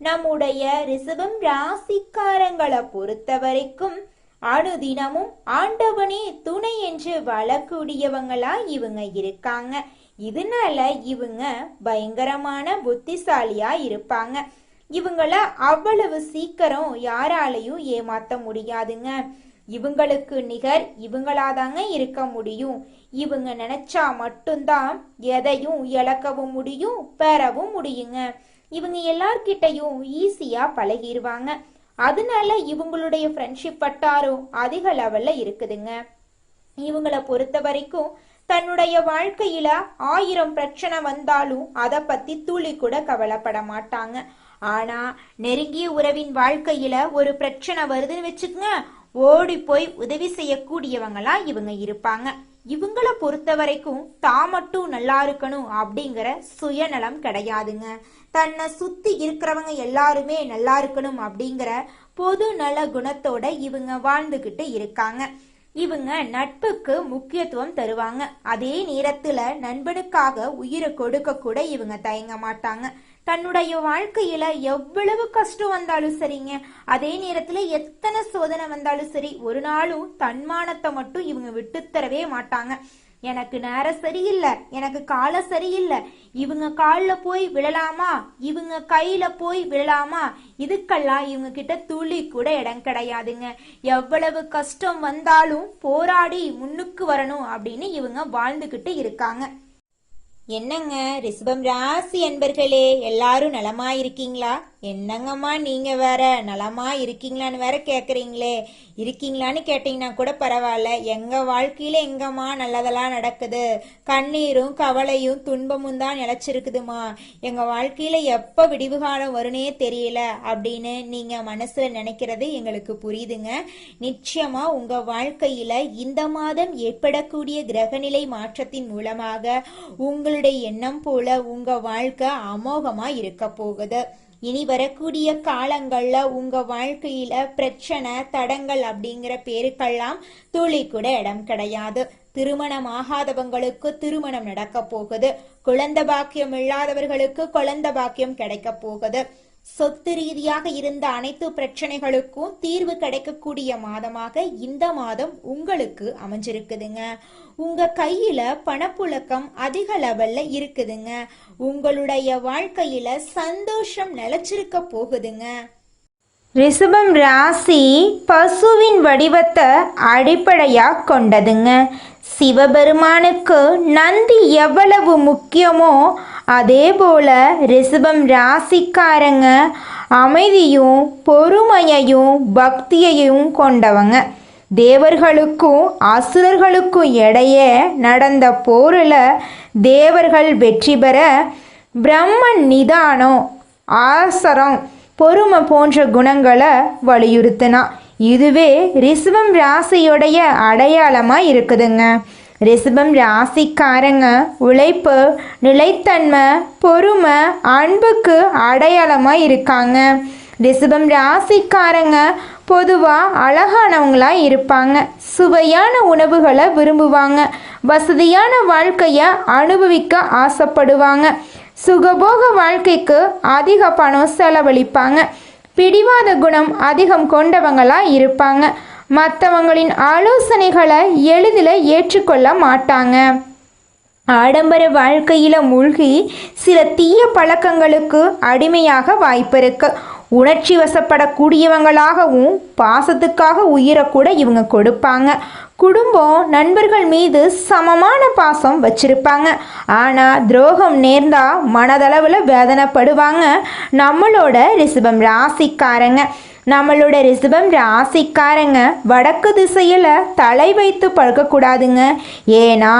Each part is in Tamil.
நம்முடைய ரிசபம் ராசிக்காரங்களை பொறுத்த வரைக்கும் அனுதினமும் ஆண்டவனே துணை என்று வளக்கூடியவங்களா இவங்க இருக்காங்க. இதனால இவங்க பயங்கரமான புத்திசாலியா இருப்பாங்க. இவங்கள அவ்வளவு சீக்கிரம் யாராலையும் ஏமாத்த முடியாதுங்க. இவங்களுக்கு நிகர் இவங்களாதாங்க இருக்க முடியும். இவங்க நினைச்சா மட்டும்தான் எதையும் இழக்கவும் முடியும் பெறவும் முடியுங்க. இவங்க எல்லார்கிட்டையும் ஈஸியா பழகிடுவாங்க அதனால இவங்களுடைய ஃப்ரெண்ட்ஷிப் வட்டாரம் அதிக லெவல்ல இருக்குதுங்க. இவங்கள பொறுத்த வரைக்கும் தன்னுடைய வாழ்க்கையில ஆயிரம் பிரச்சனை வந்தாலும் அதை பத்தி துளி கூட கவலைப்பட மாட்டாங்க. ஆனா நெருங்கிய உறவின் வாழ்க்கையில ஒரு பிரச்சனை வருதுன்னு வச்சுக்கோங்க ஓடி போய் உதவி செய்யக்கூடியவங்களா இவங்க இருப்பாங்க. இவங்களை பொறுத்த வரைக்கும் தான் மட்டும் நல்லா இருக்கணும் அப்படிங்கிற சுயநலம் கிடையாதுங்க. தன்னை சுத்தி இருக்கிறவங்க எல்லாருமே நல்லா இருக்கணும் அப்படிங்கிற பொது நல குணத்தோட இவங்க வாழ்ந்துகிட்டு இருக்காங்க. இவங்க நட்புக்கு முக்கியத்துவம் தருவாங்க. அதே நேரத்துல நண்பனுக்காக உயிரை கொடுக்க கூட இவங்க தயங்க மாட்டாங்க. தன்னுடைய வாழ்க்கையில எவ்வளவு கஷ்டம் வந்தாலும் சரிங்க. அதே நேரத்துல எத்தனை சோதனை வந்தாலும் சரி ஒரு நாளும் தன்மானத்தை மட்டும் இவங்க விட்டுத்தரவே மாட்டாங்க. எனக்கு நேரம் சரியில்லை எனக்கு காலம் சரியில்லை இவங்க காலில் போய் விழலாமா? இவங்க கையில போய் விழலாமா? இதுக்கெல்லாம் இவங்க கிட்ட துளி கூட இடம் கிடையாதுங்க. எவ்வளவு கஷ்டம் வந்தாலும் போராடி முன்னுக்கு வரணும் அப்படின்னு இவங்க வாழ்ந்துகிட்டு இருக்காங்க. என்னங்க ரிஷபம் ராசி அன்பர்களே எல்லாரும் நலமா இருக்கீங்களா என்னங்கம்மா நீங்கள் வேற? நலமா இருக்கீங்களான்னு வேற கேட்குறீங்களே இருக்கீங்களான்னு கேட்டிங்கன்னா கூட பரவாயில்ல. எங்கள் வாழ்க்கையில் எங்கம்மா நல்லதெல்லாம் நடக்குது? கண்ணீரும் கவலையும் துன்பமும் தான் நிலச்சிருக்குதுமா. எங்கள் வாழ்க்கையில் எப்போ விடிவு காலம் வருனே தெரியல அப்படின்னு நீங்கள் மனசில் நினைக்கிறது எங்களுக்கு புரியுதுங்க. நிச்சயமா உங்கள் வாழ்க்கையில் இந்த மாதம் ஏற்படக்கூடிய கிரகநிலை மாற்றத்தின் மூலமாக உங்களுடைய எண்ணம் போல உங்கள் வாழ்க்கை அமோகமாக இருக்க போகுது. இனி வரக்கூடிய காலங்கள்ல உங்க வாழ்க்கையில பிரச்சனை தடங்கள் அப்படிங்கிற பேருக்கெல்லாம் துளி கூட இடம் கிடையாது. திருமணம் ஆகாதவங்களுக்கு திருமணம் நடக்க போகுது. குழந்தை பாக்கியம் இல்லாதவர்களுக்கு குழந்தை பாக்கியம் கிடைக்க போகுது. சொத்து ரீதியாக இருந்த அனைத்து பிரச்சனைகளுக்கும் தீர்வு கிடைக்கக்கூடிய மாதமாக இந்த மாதம் உங்களுக்கு அமைஞ்சிருக்குதுங்க. உங்க கையில பணப்புழக்கம் அதிக லெவல்ல இருக்குதுங்க. உங்களுடைய வாழ்க்கையில சந்தோஷம் நிலைச்சிருக்க போகுதுங்க. ரிஷபம் ராசி பசுவின் வடிவத்தை அடிப்படையாக கொண்டதுங்க. சிவபெருமானுக்கு நந்தி எவ்வளவு முக்கியமோ அதே போல் ரிஷபம் ராசிக்காரங்க அமைதியும் பொறுமையையும் பக்தியையும் கொண்டவங்க. தேவர்களுக்கும் அசுரர்களுக்கும் இடையே நடந்த போரில் தேவர்கள் வெற்றி பெற பிரம்மன் நிதானம் ஆசரம் பொறுமை போன்ற குணங்களை வலியுறுத்தினா இதுவே ரிஷபம் ராசியுடைய அடையாளமாக இருக்குதுங்க. ரிஷபம் ராசிக்காரங்க உழைப்பு நிலைத்தன்மை பொறுமை அன்புக்கு அடையாளமாக இருக்காங்க. ரிஷபம் ராசிக்காரங்க பொதுவாக அழகானவங்களா இருப்பாங்க. சுவையான உணவுகளை விரும்புவாங்க. வசதியான வாழ்க்கையை அனுபவிக்க ஆசைப்படுவாங்க. சுகபோக வாழ்க்கைக்கு அதிக பணம் செலவழிப்பாங்க. பிடிவாத குணம் அதிகம் கொண்டவங்களா இருப்பாங்க. மற்றவங்களின் ஆலோசனைகளை எளிதில் ஏற்றுக்கொள்ள மாட்டாங்க. ஆடம்பர வாழ்க்கையில மூழ்கி சில தீய பழக்கங்களுக்கு அடிமையாக வாய்ப்பு இருக்குது உணர்ச்சி வசப்படக்கூடியவங்களாகவும் பாசத்துக்காக உயிரை கூட இவங்க கொடுப்பாங்க. குடும்பம் நண்பர்கள் மீது சமமான பாசம் வச்சிருப்பாங்க. ஆனால் துரோகம் நேர்ந்தால் மனதளவில் வேதனைப்படுவாங்க. நம்மளோட ரிசபம் ராசிக்காரங்க. நம்மளோட ரிசபம் ராசிக்காரங்க வடக்கு திசையில் தலை வைத்து படுக்கக்கூடாதுங்க ஏன்னா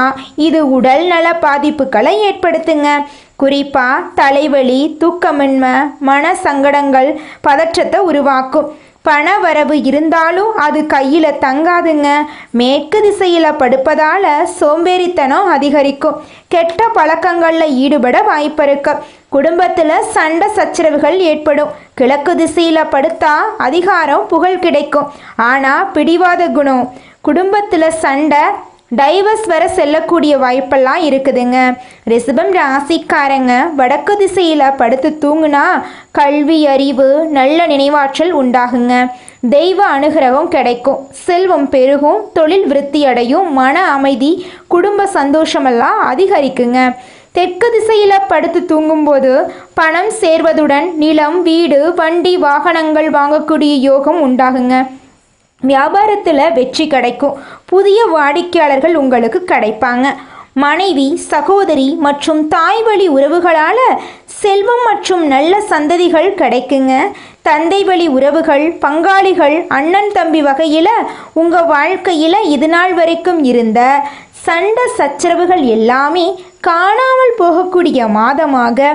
இது உடல் நல பாதிப்புகளை ஏற்படுத்துங்க. குறிப்பாக தலைவலி தூக்கமின்மை மன சங்கடங்கள் பதற்றத்தை உருவாக்கும். பண வரவு இருந்தாலும் அது கையில் தங்காதுங்க. மேற்கு திசையில் படுப்பதால் சோம்பேறித்தனம் அதிகரிக்கும். கெட்ட பழக்கங்களில் ஈடுபட வாய்ப்பு இருக்கு. குடும்பத்தில் சண்டை சச்சரவுகள் ஏற்படும். கிழக்கு திசையில் படுத்தா அதிகாரம் புகழ் கிடைக்கும். ஆனால் பிடிவாத குணம். குடும்பத்தில் சண்டை டைவர்ஸ் வர செல்லக்கூடிய வாய்ப்பெல்லாம் இருக்குதுங்க. ரிஷபம் ராசிக்காரங்க வடக்கு திசையில் படுத்து தூங்குனா கல்வி அறிவு நல்ல நினைவாற்றல் உண்டாகுங்க. தெய்வ அனுகிரகம் கிடைக்கும். செல்வம் பெருகும் தொழில் விருத்தி அடையும் மன அமைதி குடும்ப சந்தோஷமெல்லாம் அதிகரிக்குங்க. தெற்கு திசையில் படுத்து தூங்கும்போது பணம் சேர்வதுடன் நிலம் வீடு வண்டி வாகனங்கள் வாங்கக்கூடிய யோகம் உண்டாகுங்க. வியாபாரத்தில் வெற்றி கிடைக்கும். புதிய வாடிக்கையாளர்கள் உங்களுக்கு கிடைப்பாங்க. மனைவி சகோதரி மற்றும் தாய் வழி உறவுகளால் செல்வம் மற்றும் நல்ல சந்ததிகள் கிடைக்குங்க. தந்தை வழி உறவுகள் பங்காளிகள் அண்ணன் தம்பி வகையில் உங்கள் வாழ்க்கையில் இது நாள் வரைக்கும் இருந்த சண்டை சச்சரவுகள் எல்லாமே காணாமல் போகக்கூடிய மாதமாக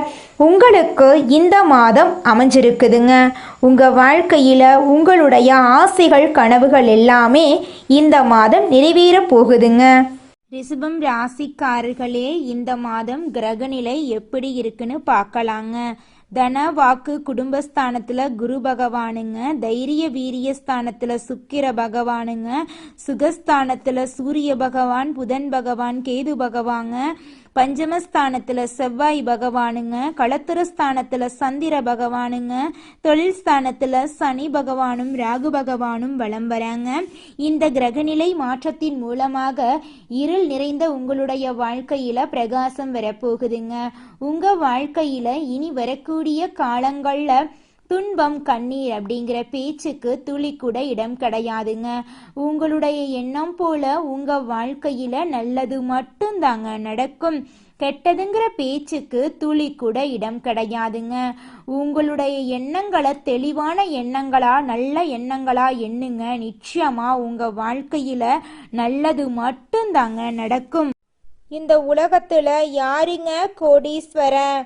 உங்களுக்கு இந்த மாதம் அமைஞ்சிருக்குதுங்க. உங்கள் வாழ்க்கையில் உங்களுடைய ஆசைகள் கனவுகள் எல்லாமே இந்த மாதம் நிறைவேற போகுதுங்க. ரிஷபம் ராசிக்காரர்களே இந்த மாதம் கிரகநிலை எப்படி இருக்குன்னு பார்க்கலாங்க. தன வாக்கு குடும்பஸ்தானத்துல குரு பகவானுங்க தைரிய வீரிய ஸ்தானத்துல சுக்கிர பகவானுங்க சுகஸ்தானத்துல சூரிய பகவான் புதன் பகவான் கேது பகவாங்க பஞ்சமஸ்தானத்துல செவ்வாய் பகவானுங்க களத்திரஸ்தானத்துல சந்திர பகவானுங்க தொழில் ஸ்தானத்துல சனி பகவானும் ராகு பகவானும் வலம் வராங்க. இந்த கிரகநிலை மாற்றத்தின் மூலமாக இருள் நிறைந்த உங்களுடைய வாழ்க்கையில பிரகாசம் வரப்போகுதுங்க. உங்க வாழ்க்கையில இனி வரக்கூடிய காலங்கள்ல துன்பம் கண்ணீர் அப்படிங்கிற பேச்சுக்கு துளி கூட இடம் கிடையாதுங்க. உங்களுடைய எண்ணம் போல உங்க வாழ்க்கையில நல்லது மட்டும்தாங்க நடக்கும். கெட்டதுங்கிற பேச்சுக்கு துளி கூட இடம் கிடையாதுங்க. உங்களுடைய எண்ணங்களை தெளிவான எண்ணங்களா நல்ல எண்ணங்களா எண்ணுங்க. நிச்சயமா உங்க வாழ்க்கையில நல்லது மட்டும்தாங்க நடக்கும். இந்த உலகத்துல யாருங்க கோடீஸ்வரன்?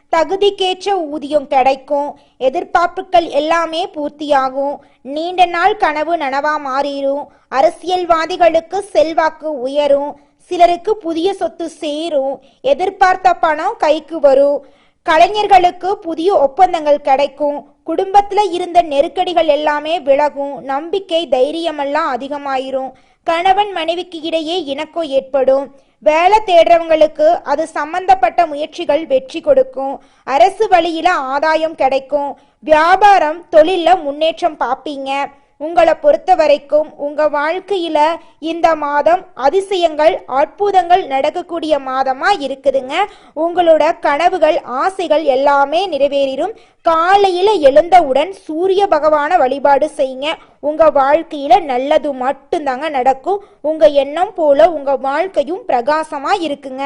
தகுதிக்கேற்ற ஊதியம் கிடைக்கும். எதிர்பார்ப்புகள் எல்லாமே பூர்த்தியாகும். நீண்ட நாள் கனவு நனவா மாறிடும். அரசியல்வாதிகளுக்கு செல்வாக்கு உயரும். சிலருக்கு புதிய சொத்து சேரும். எதிர்பார்த்த பணம் கைக்கு வரும். கலைஞர்களுக்கு புதிய ஒப்பந்தங்கள் கிடைக்கும். குடும்பத்துல இருந்த நெருக்கடிகள் எல்லாமே விலகும். நம்பிக்கை தைரியமெல்லாம் அதிகமாயிரும். கணவன் மனைவிக்கு இடையே இணக்கம் ஏற்படும். வேலை தேடுறவங்களுக்கு அது சம்பந்தப்பட்ட முயற்சிகள் வெற்றி கொடுக்கும். அரசு வழியில ஆதாயம் கிடைக்கும். வியாபாரம் தொழிலில் முன்னேற்றம் பார்ப்பீங்க. உங்களை பொறுத்த வரைக்கும் உங்கள் வாழ்க்கையில் இந்த மாதம் அதிசயங்கள் அற்புதங்கள் நடக்கக்கூடிய மாதமாக இருக்குதுங்க. உங்களோட கனவுகள் ஆசைகள் எல்லாமே நிறைவேறிடும் காலையில் எழுந்தவுடன் சூரிய பகவான வழிபாடு செய்யுங்க. உங்கள் வாழ்க்கையில் நல்லது மட்டும்தாங்க நடக்கும். உங்கள் எண்ணம் போல உங்கள் வாழ்க்கையும் பிரகாசமாக இருக்குங்க.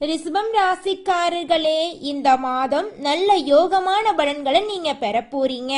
ரிஷபம் ராசிக்காரர்களே இந்த மாதம் நல்ல யோகமான பலன்களை நீங்க பெற போறீங்க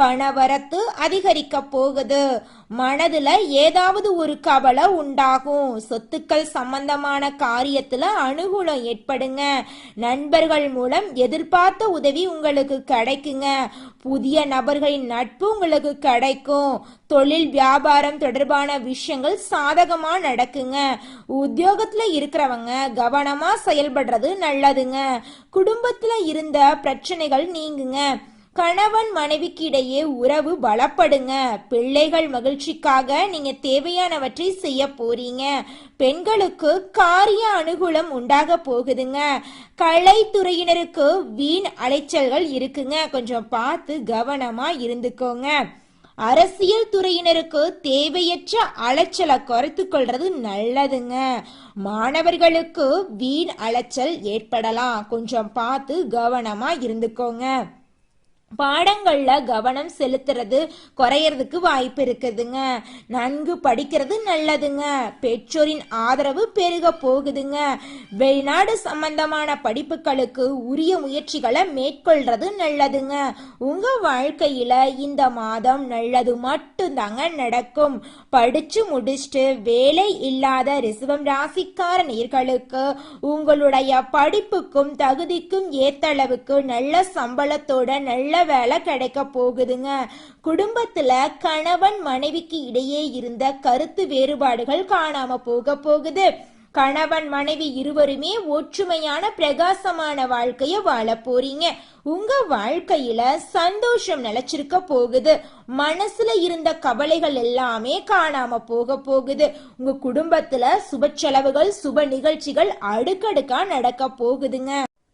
பணவரத்து அதிகரிக்க போகுது. மனதுல ஏதாவது ஒரு கவலை உண்டாகும். சொத்துக்கள் சம்பந்தமான காரியத்துல அனுகூலம் ஏற்படுங்க. நண்பர்கள் மூலம் எதிர்பார்த்த உதவி உங்களுக்கு கிடைக்குங்க. புதிய நபர்களின் நட்பு உங்களுக்கு கிடைக்கும். தொழில் வியாபாரம் தொடர்பான விஷயங்கள் சாதகமா நடக்குங்க. உத்தியோகத்துல இருக்கிறவங்க கவனமா செயல்படுறது நல்லதுங்க. குடும்பத்துல இருந்த பிரச்சனைகள் நீங்குங்க. கணவன் மனைவிக்கு இடையே உறவு பலப்படுங்க. பிள்ளைகள் மகிழ்ச்சிக்காக நீங்க தேவையானவற்றை செய்ய போறீங்க. பெண்களுக்கு காரிய அனுகூலம் உண்டாக போகுதுங்க. கலைத்துறையினருக்கு வீண் அலைச்சல்கள் இருக்குங்க. கொஞ்சம் பார்த்து கவனமா இருந்துக்கோங்க. அரசியல் துறையினருக்கு தேவையற்ற அலைச்சலை குறைத்து கொள்றது நல்லதுங்க. மாணவர்களுக்கு வீண் அலைச்சல் ஏற்படலாம். கொஞ்சம் பார்த்து கவனமா இருந்துக்கோங்க. பாடங்கள்ல கவனம் செலுத்துறது குறையறதுக்கு வாய்ப்பு இருக்குதுங்க. நன்கு படிக்கிறது நல்லதுங்க. பெற்றோரின் ஆதரவு பெருக போகுதுங்க. வெளிநாடு சம்பந்தமான படிப்புகளுக்கு உரிய முயற்சிகளை மேற்கொள்றது நல்லதுங்க. உங்க வாழ்க்கையில இந்த மாதம் நல்லது மட்டும்தாங்க நடக்கும். படிச்சு முடிச்சுட்டு வேலை இல்லாத ரிசவம் ராசிக்கார நீர்களுக்கு உங்களுடைய படிப்புக்கும் தகுதிக்கும் ஏத்தளவுக்கு நல்ல சம்பளத்தோட நல்ல வேலை கிடைக்க போகுதுங்க. குடும்பத்துல கணவன் மனைவிக்கு இடையே இருந்த கருத்து வேறுபாடுகள் காணாம போக போகுது. கணவன் மனைவி இருவருமே ஒற்றுமையான பிரகாசமான வாழ்க்கைய வாழ போறீங்க. உங்க வாழ்க்கையில சந்தோஷம் நிலைச்சிருக்க போகுது. மனசுல இருந்த கவலைகள் எல்லாமே காணாம போக போகுது. உங்க குடும்பத்துல சுப செலவுகள் சுப நிகழ்ச்சிகள் அடுக்கடுக்கா நடக்க போகுதுங்க.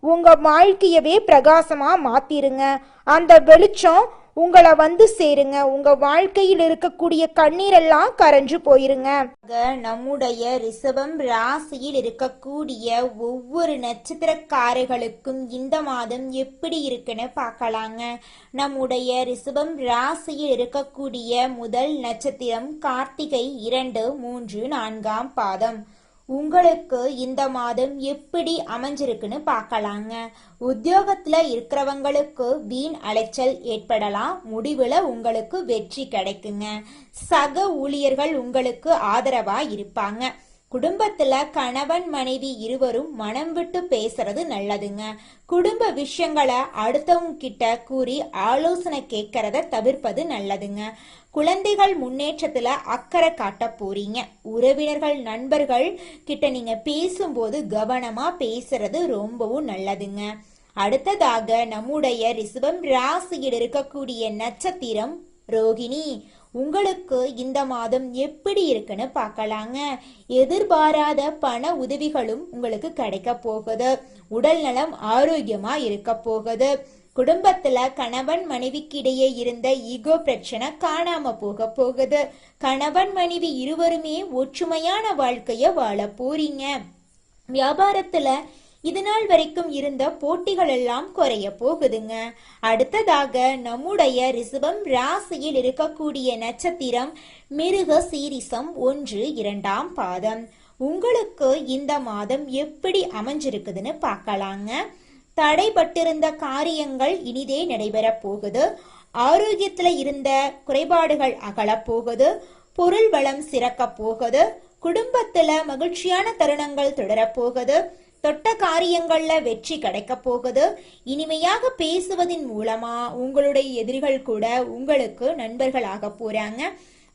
உங்க வாழ்க்கையவே பிரகாசமா மாத்திருங்க. அந்த வெளிச்சம் உங்களை வந்து சேருங்க. உங்க வாழ்க்கையில் இருக்கக்கூடிய கண்ணீரெல்லாம் கரைஞ்சு போயிருங்க. நம்முடைய ரிஷபம் ராசியில் இருக்கக்கூடிய ஒவ்வொரு நட்சத்திரக்காரர்களுக்கும் இந்த மாதம் எப்படி இருக்குன்னு பார்க்கலாங்க. நம்முடைய ரிசவம் ராசியில் இருக்கக்கூடிய முதல் நட்சத்திரம் கார்த்திகை இரண்டு மூன்று நான்காம் பாதம். உங்களுக்கு இந்த மாதம் எப்படி அமைஞ்சிருக்குன்னு பார்க்கலாங்க. உத்தியோகத்துல இருக்கிறவங்களுக்கு வீண் அலைச்சல் ஏற்படலாம். முடிவுல உங்களுக்கு வெற்றி கிடைக்குங்க. சக ஊழியர்கள் உங்களுக்கு ஆதரவா இருப்பாங்க. குடும்பத்துல கணவன் மனைவி இருவரும் மனம் விட்டு பேசுறது நல்லதுங்க. குடும்ப விஷயங்களை அடுத்தவங்க கிட்ட கூறி ஆலோசனை கேட்கறத தவிர்ப்பது நல்லதுங்க. குழந்தைகள் முன்னேற்றத்துல அக்கறை காட்ட போறீங்க. உறவினர்கள் நண்பர்கள் கிட்ட நீங்க பேசும்போது கவனமா பேசுறது ரொம்பவும் நல்லதுங்க. அடுத்ததாக நம்முடைய ரிசவம் ராசியில் இருக்கக்கூடிய நட்சத்திரம் ரோகிணி. உங்களுக்கு இந்த மாதம் எப்படி இருக்குன்னு பார்க்கலாங்க. எதிர்பாராத பண உதவிகளும் உங்களுக்கு கிடைக்க போகுது. உடல் நலம் ஆரோக்கியமா இருக்க போகுது. குடும்பத்துல கணவன் மனைவிக்கு இடையே இருந்த ஈகோ பிரச்சனை காணாம போக போகுது. கணவன் மனைவி இருவருமே ஒற்றுமையான வாழ்க்கைய வாழ போறீங்க. வியாபாரத்துல இது நாள் வரைக்கும் இருந்த போட்டிகள் எல்லாம் குறைய போகுதுங்க. அடுத்ததாக நம்முடைய ரிசபம் ராசியில் இருக்கக்கூடிய நட்சத்திரம் மிருக சீரிசம் ஒன்று இரண்டாம் பாதம். உங்களுக்கு இந்த மாதம் எப்படி அமைஞ்சிருக்குதுன்னு பார்க்கலாங்க. தடைபட்டிருந்த காரியங்கள் இனிதே நடைபெறப் போகுது. ஆரோக்கியத்துல இருந்த குறைபாடுகள் அகலப் போகுது. பொருள் வளம் சிறக்க போகுது. குடும்பத்துல மகிழ்ச்சியான தருணங்கள் தொடரப்போகுது தொட்ட காரியங்கள்ல வெற்றி கிடைக்க போகுது. இனிமையாக பேசுவதன் மூலமா உங்களுடைய எதிரிகள் கூட உங்களுக்கு நண்பர்களாக போறாங்க.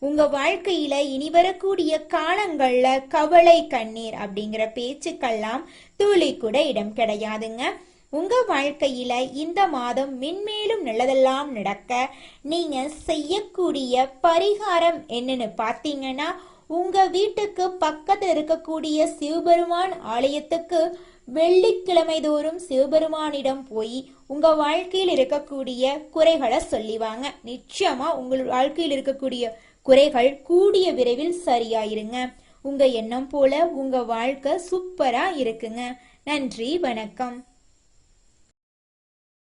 உங்க வாழ்க்கையில இனி வரக்கூடிய காலங்கள்ல கவலை கண்ணீர் அப்படிங்கிற பேச்சுக்கெல்லாம் துளி கூட இடம் கிடையாதுங்க. உங்க வாழ்க்கையில இந்த மாதம் மென்மேலும் நல்லதெல்லாம் நடக்க நீங்க செய்யக்கூடிய பரிகாரம் என்னன்னு பார்த்தீங்கன்னா உங்க வீட்டுக்கு பக்கத்தில் இருக்கக்கூடிய சிவபெருமான் ஆலயத்துக்கு வெள்ளிக்கிழமை தோறும் சிவபெருமானிடம் போய் உங்க வாழ்க்கையில் இருக்கக்கூடிய குறைகளை சொல்லிவாங்க. நிச்சயமா உங்கள் வாழ்க்கையில் இருக்கக்கூடிய குறைகள் கூடிய விரைவில் சரியாயிருங்க. உங்க எண்ணம் போல உங்க வாழ்க்கை சூப்பரா இருக்குங்க. நன்றி வணக்கம்.